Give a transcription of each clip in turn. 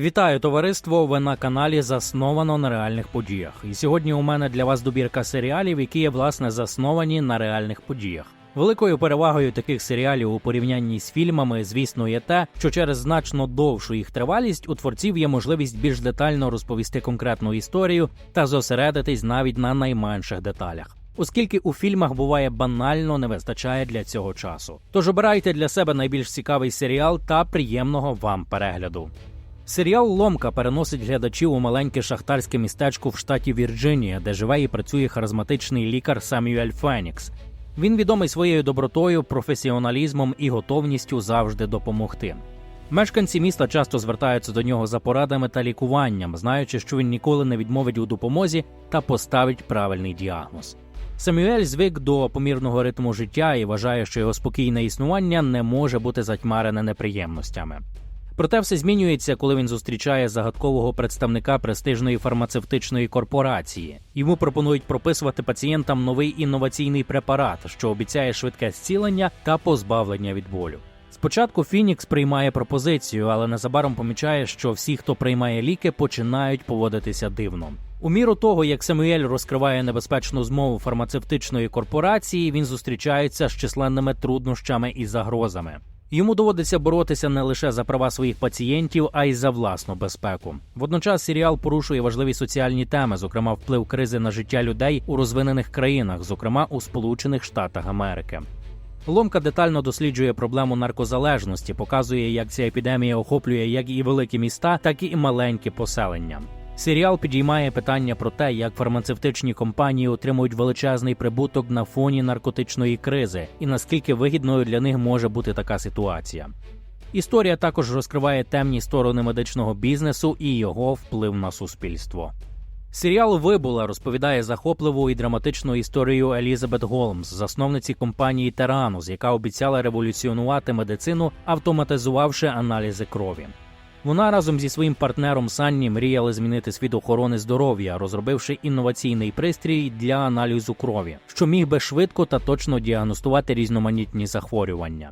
Вітаю товариство! Ви на каналі Засновано на реальних подіях. І сьогодні у мене для вас добірка серіалів, які є власне засновані на реальних подіях. Великою перевагою таких серіалів у порівнянні з фільмами, звісно, є те, що через значно довшу їх тривалість у творців є можливість більш детально розповісти конкретну історію та зосередитись навіть на найменших деталях. Оскільки у фільмах буває банально не вистачає для цього часу. Тож обирайте для себе найбільш цікавий серіал та приємного вам перегляду. Серіал Ломка переносить глядачів у маленьке шахтарське містечко в штаті Вірджинія, де живе і працює харизматичний лікар Самюель Фенікс. Він відомий своєю добротою, професіоналізмом і готовністю завжди допомогти. Мешканці міста часто звертаються до нього за порадами та лікуванням, знаючи, що він ніколи не відмовить у допомозі та поставить правильний діагноз. Самюель звик до помірного ритму життя і вважає, що його спокійне існування не може бути затьмарене неприємностями. Проте все змінюється, коли він зустрічає загадкового представника престижної фармацевтичної корпорації. Йому пропонують прописувати пацієнтам новий інноваційний препарат, що обіцяє швидке зцілення та позбавлення від болю. Спочатку Фінікс приймає пропозицію, але незабаром помічає, що всі, хто приймає ліки, починають поводитися дивно. У міру того, як Самуель розкриває небезпечну змову фармацевтичної корпорації, він зустрічається з численними труднощами і загрозами. Йому доводиться боротися не лише за права своїх пацієнтів, а й за власну безпеку. Водночас серіал порушує важливі соціальні теми, зокрема вплив кризи на життя людей у розвинених країнах, зокрема у Сполучених Штатах Америки. Ломка детально досліджує проблему наркозалежності, показує, як ця епідемія охоплює як і великі міста, так і маленькі поселення. Серіал підіймає питання про те, як фармацевтичні компанії отримують величезний прибуток на фоні наркотичної кризи, і наскільки вигідною для них може бути така ситуація. Історія також розкриває темні сторони медичного бізнесу і його вплив на суспільство. Серіал Вибула розповідає захопливу і драматичну історію Елізабет Голмс, засновниці компанії Теранус, яка обіцяла революціонувати медицину, автоматизувавши аналізи крові. Вона разом зі своїм партнером Санні мріяли змінити світ охорони здоров'я, розробивши інноваційний пристрій для аналізу крові, що міг би швидко та точно діагностувати різноманітні захворювання.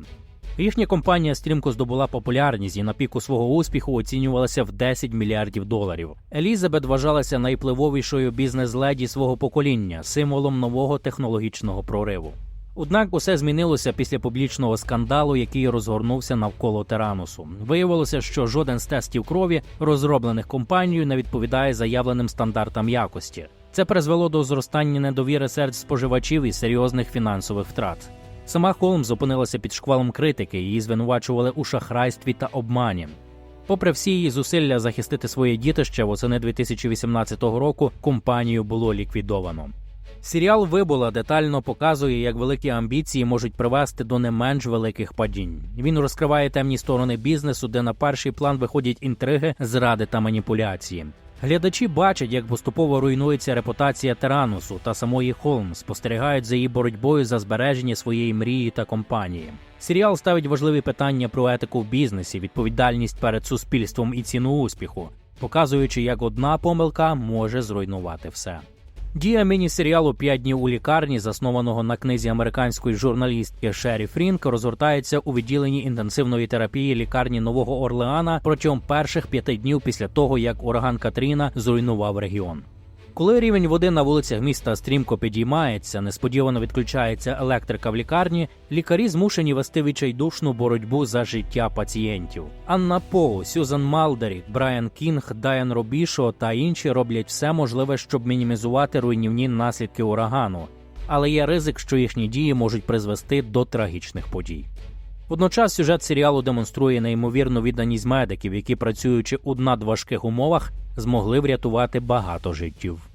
Їхня компанія стрімко здобула популярність і на піку свого успіху оцінювалася в 10 мільярдів доларів. Елізабет вважалася найвпливовішою бізнес-леді свого покоління, символом нового технологічного прориву. Однак усе змінилося після публічного скандалу, який розгорнувся навколо Теранусу. Виявилося, що жоден з тестів крові, розроблених компанією, не відповідає заявленим стандартам якості. Це призвело до зростання недовіри серед споживачів і серйозних фінансових втрат. Сама Холмс опинилася під шквалом критики, її звинувачували у шахрайстві та обмані. Попри всі її зусилля захистити своє дітище, восени 2018 року компанію було ліквідовано. Серіал Вибула детально показує, як великі амбіції можуть привести до не менш великих падінь. Він розкриває темні сторони бізнесу, де на перший план виходять інтриги, зради та маніпуляції. Глядачі бачать, як поступово руйнується репутація Теранусу та самої Холмс, спостерігають за її боротьбою за збереження своєї мрії та компанії. Серіал ставить важливі питання про етику в бізнесі, відповідальність перед суспільством і ціну успіху, показуючи, як одна помилка може зруйнувати все. Дія міні-серіалу «П'ять днів у лікарні, заснованого на книзі американської журналістки Шері Фрінк, розгортається у відділенні інтенсивної терапії лікарні Нового Орлеана протягом перших п'яти днів після того, як ураган Катріна зруйнував регіон. Коли рівень води на вулицях міста стрімко підіймається, несподівано відключається електрика в лікарні, лікарі змушені вести відчайдушну боротьбу за життя пацієнтів. Анна Поу, Сюзан Малдері, Брайан Кінг, Дайан Робішо та інші роблять все можливе, щоб мінімізувати руйнівні наслідки урагану, але є ризик, що їхні дії можуть призвести до трагічних подій. Водночас сюжет серіалу демонструє неймовірну відданість медиків, які, працюючи у надважких умовах, змогли врятувати багато життів.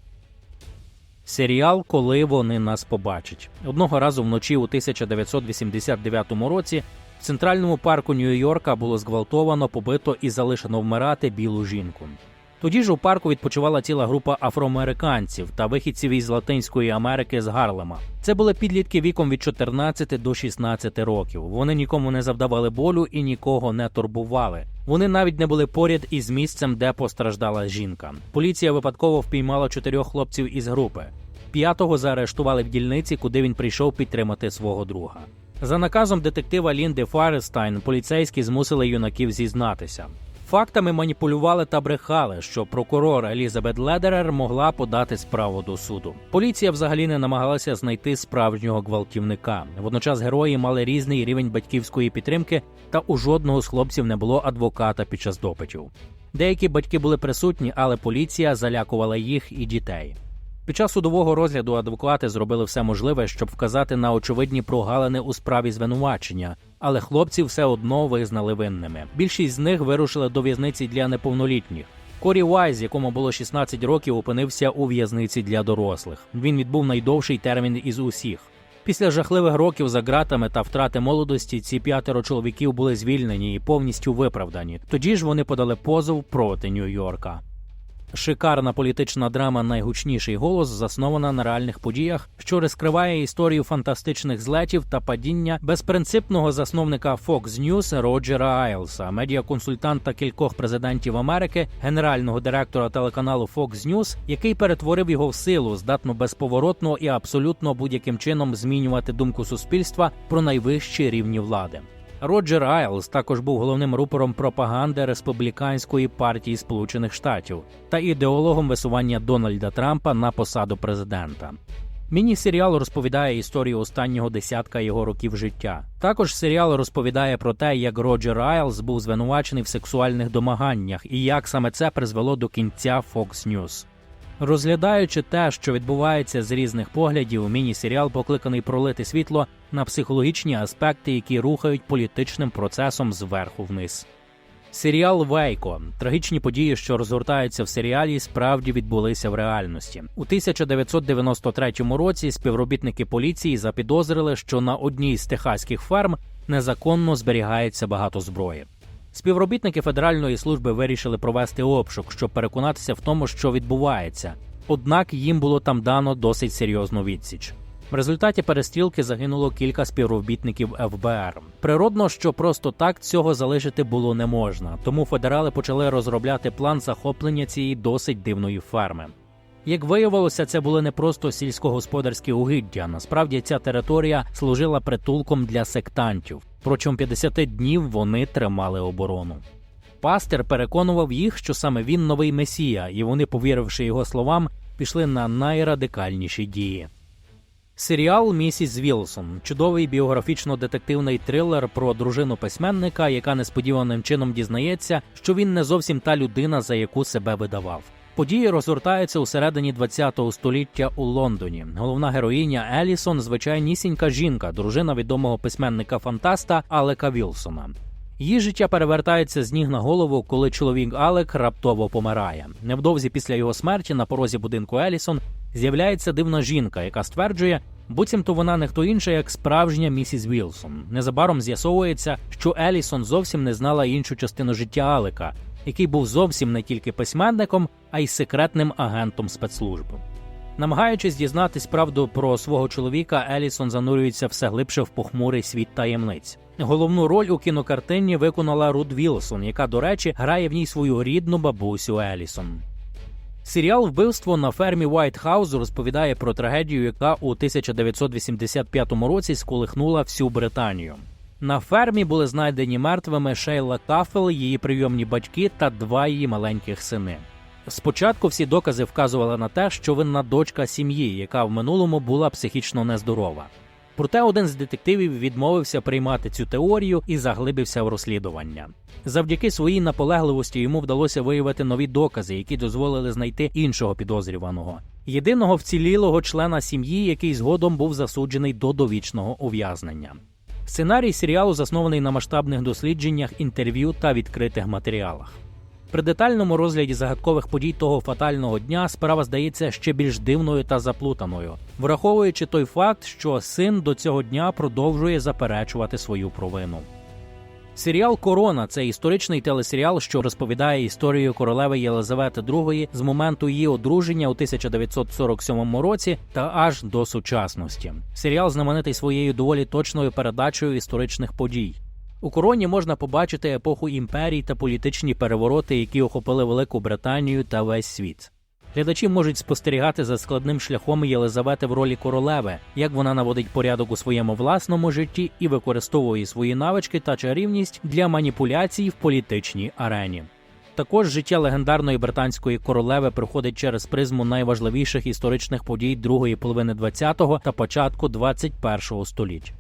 Серіал Коли вони нас побачать одного разу вночі у 1989 році в центральному парку Нью-Йорка було зґвалтовано, побито і залишено вмирати білу жінку. Тоді ж у парку відпочивала ціла група афроамериканців та вихідців із Латинської Америки з Гарлема. Це були підлітки віком від 14 до 16 років. Вони нікому не завдавали болю і нікого не турбували. Вони навіть не були поряд із місцем, де постраждала жінка. Поліція випадково впіймала чотирьох хлопців із групи. П'ятого заарештували в дільниці, куди він прийшов підтримати свого друга. За наказом детектива Лінди Фарестайн поліцейські змусили юнаків зізнатися. Фактами маніпулювали та брехали, що прокурор Елізабет Ледерер могла подати справу до суду. Поліція взагалі не намагалася знайти справжнього гвалтівника. Водночас герої мали різний рівень батьківської підтримки, та у жодного з хлопців не було адвоката під час допитів. Деякі батьки були присутні, але поліція залякувала їх і дітей. Під час судового розгляду адвокати зробили все можливе, щоб вказати на очевидні прогалини у справі звинувачення, але хлопці все одно визнали винними. Більшість з них вирушили до в'язниці для неповнолітніх. Корі Вайз, якому було 16 років, опинився у в'язниці для дорослих. Він відбув найдовший термін із усіх. Після жахливих років за ґратами та втрати молодості ці п'ятеро чоловіків були звільнені і повністю виправдані. Тоді ж вони подали позов проти Нью-Йорка. Шикарна політична драма Найгучніший голос заснована на реальних подіях, що розкриває історію фантастичних злетів та падіння безпринципного засновника Fox News Роджера Айлса, медіаконсультанта кількох президентів Америки, генерального директора телеканалу Fox News, який перетворив його в силу, здатну безповоротно і абсолютно будь-яким чином змінювати думку суспільства про найвищі рівні влади. Роджер Айлс також був головним рупором пропаганди республіканської партії Сполучених Штатів та ідеологом висування Дональда Трампа на посаду президента. Міні-серіал розповідає історію останнього десятка його років життя. Також серіал розповідає про те, як Роджер Айлс був звинувачений в сексуальних домаганнях і як саме це призвело до кінця Fox News. Розглядаючи те, що відбувається з різних поглядів, міні-серіал покликаний пролити світло на психологічні аспекти, які рухають політичним процесом зверху вниз. Серіал Вейко трагічні події, що розгортаються в серіалі, справді відбулися в реальності. У 1993 році співробітники поліції запідозрили, що на одній з техаських ферм незаконно зберігається багато зброї. Співробітники Федеральної служби вирішили провести обшук, щоб переконатися в тому, що відбувається. Однак їм було там дано досить серйозну відсіч. В результаті перестрілки загинуло кілька співробітників ФБР. Природно, що просто так цього залишити було не можна, тому федерали почали розробляти план захоплення цієї досить дивної ферми. Як виявилося, це були не просто сільськогосподарські угіддя. Насправді ця територія служила притулком для сектантів. Протягом 50 днів вони тримали оборону. Пастир переконував їх, що саме він новий месія, і вони, повіривши його словам, пішли на найрадикальніші дії. Серіал Місіс Вілсон чудовий біографічно-детективний трилер про дружину письменника, яка несподіваним чином дізнається, що він не зовсім та людина, за яку себе видавав. Події розгортаються у середині ХХ століття у Лондоні. Головна героїня Елісон звичайнісінька жінка, дружина відомого письменника фантаста Алека Вілсона. Її життя перевертається з ніг на голову, коли чоловік Алек раптово помирає. Невдовзі після його смерті на порозі будинку Елісон з'являється дивна жінка, яка стверджує, буцімто вона не хто інша, як справжня місіс Вілсон. Незабаром з'ясовується, що Елісон зовсім не знала іншу частину життя Алека, який був зовсім не тільки письменником, а й секретним агентом спецслужби. Намагаючись дізнатись правду про свого чоловіка, Елісон занурюється все глибше в похмурий світ таємниць. Головну роль у кінокартині виконала Руд Вілсон, яка, до речі, грає в ній свою рідну бабусю Елісон. Серіал Вбивство на фермі House розповідає про трагедію, яка у 1985 році сколихнула всю Британію. На фермі були знайдені мертвими Шейла Кафел, її прийомні батьки та два її маленьких сини. Спочатку всі докази вказували на те, що винна дочка сім'ї, яка в минулому була психічно нездорова. Проте один з детективів відмовився приймати цю теорію і заглибився в розслідування. Завдяки своїй наполегливості йому вдалося виявити нові докази, які дозволили знайти іншого підозрюваного єдиного вцілілого члена сім'ї, який згодом був засуджений до довічного ув'язнення. Сценарій серіалу заснований на масштабних дослідженнях, інтерв'ю та відкритих матеріалах. При детальному розгляді загадкових подій того фатального дня справа здається ще більш дивною та заплутаною, враховуючи той факт, що син до цього дня продовжує заперечувати свою провину. Серіал Корона це історичний телесеріал, що розповідає історію королеви Єлизавети II з моменту її одруження у 1947 році та аж до сучасності. Серіал знаменитий своєю доволі точною передачею історичних подій. У короні можна побачити епоху імперій та політичні перевороти, які охопили Велику Британію та весь світ. Глядачі можуть спостерігати за складним шляхом Єлизавети в ролі королеви, як вона наводить порядок у своєму власному житті і використовує свої навички та чарівність для маніпуляцій в політичній арені. Також життя легендарної британської королеви проходить через призму найважливіших історичних подій другої половини ХХ та початку ХХІ століття.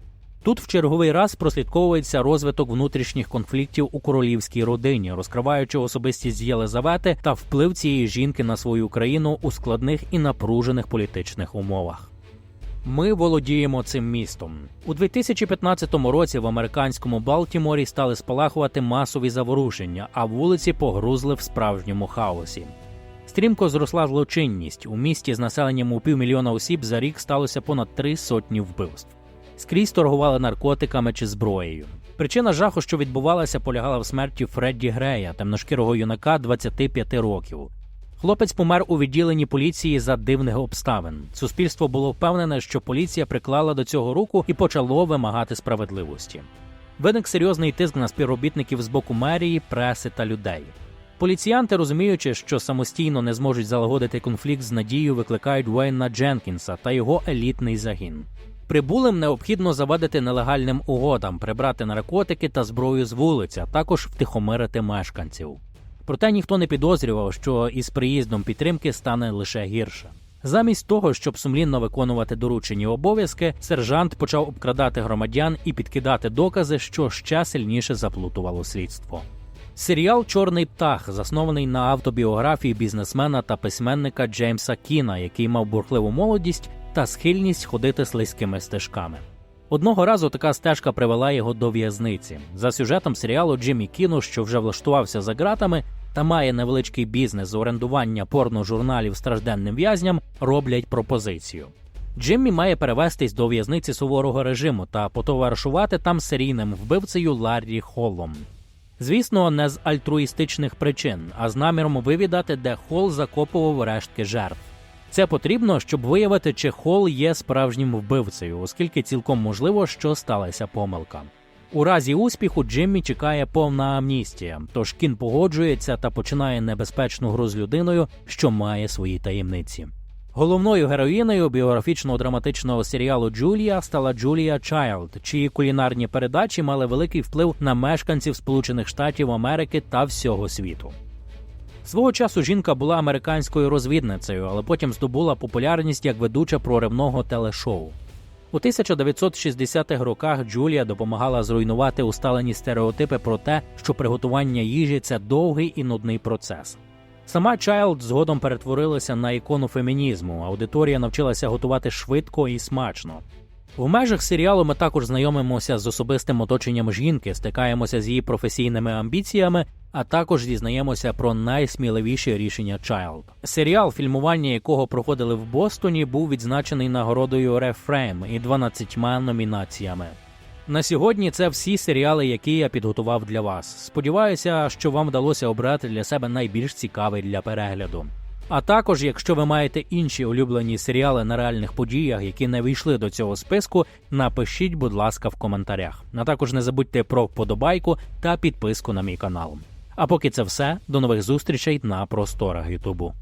Тут в черговий раз прослідковується розвиток внутрішніх конфліктів у королівській родині, розкриваючи особистість Єлизавети та вплив цієї жінки на свою країну у складних і напружених політичних умовах. Ми володіємо цим містом у 2015 році. В американському Балтіморі стали спалахувати масові заворушення, а вулиці погрузли в справжньому хаосі. Стрімко зросла злочинність у місті з населенням у півмільйона осіб за рік сталося понад три сотні вбивств. Скрізь торгували наркотиками чи зброєю. Причина жаху, що відбувалася, полягала в смерті Фредді Грея, темношкірого юнака 25 років. Хлопець помер у відділенні поліції за дивних обставин. Суспільство було впевнене, що поліція приклала до цього руку і почало вимагати справедливості. Виник серйозний тиск на співробітників з боку мерії, преси та людей. Поліціянти, розуміючи, що самостійно не зможуть залагодити конфлікт з надією, викликають Уейна Дженкінса та його елітний загін. Прибулим необхідно завадити нелегальним угодам, прибрати наркотики та зброю з вулиць, а також втихомирити мешканців. Проте ніхто не підозрював, що із приїздом підтримки стане лише гірше. Замість того, щоб сумлінно виконувати доручені обов'язки, сержант почав обкрадати громадян і підкидати докази, що ще сильніше заплутувало слідство. Серіал Чорний птах заснований на автобіографії бізнесмена та письменника Джеймса Кіна, який мав бурхливу молодість та схильність ходити слизькими стежками. Одного разу така стежка привела його до в'язниці. За сюжетом серіалу Джиммі Кіну, що вже влаштувався за ґратами та має невеличкий бізнес з орендування порножурналів стражденним в'язням, роблять пропозицію. Джиммі має перевестись до в'язниці суворого режиму та потоваришувати там серійним вбивцею Ларрі Холлом. Звісно, не з альтруїстичних причин, а з наміром вивідати, де Холл закопував рештки жертв. Це потрібно, щоб виявити, чи Хол є справжнім вбивцею, оскільки цілком можливо, що сталася помилка. У разі успіху Джиммі чекає повна амністія, тож кін погоджується та починає небезпечну гру з людиною, що має свої таємниці. Головною героїною біографічного драматичного серіалу Джулія стала Джулія Чайлд, чиї кулінарні передачі мали великий вплив на мешканців Сполучених Штатів Америки та всього світу. Свого часу жінка була американською розвідницею, але потім здобула популярність як ведуча проривного телешоу. У 1960-х роках Джулія допомагала зруйнувати усталені стереотипи про те, що приготування їжі це довгий і нудний процес. Сама Чайлд згодом перетворилася на ікону фемінізму. Аудиторія навчилася готувати швидко і смачно. В межах серіалу ми також знайомимося з особистим оточенням жінки, стикаємося з її професійними амбіціями, а також дізнаємося про найсміливіші рішення Child. Серіал, фільмування якого проходили в Бостоні, був відзначений нагородою Reframe і 12 номінаціями. На сьогодні це всі серіали, які я підготував для вас. Сподіваюся, що вам вдалося обрати для себе найбільш цікавий для перегляду. А також, якщо ви маєте інші улюблені серіали на реальних подіях, які не війшли до цього списку, напишіть, будь ласка, в коментарях. А також не забудьте про вподобайку та підписку на мій канал. А поки це все, до нових зустрічей на просторах Ютубу.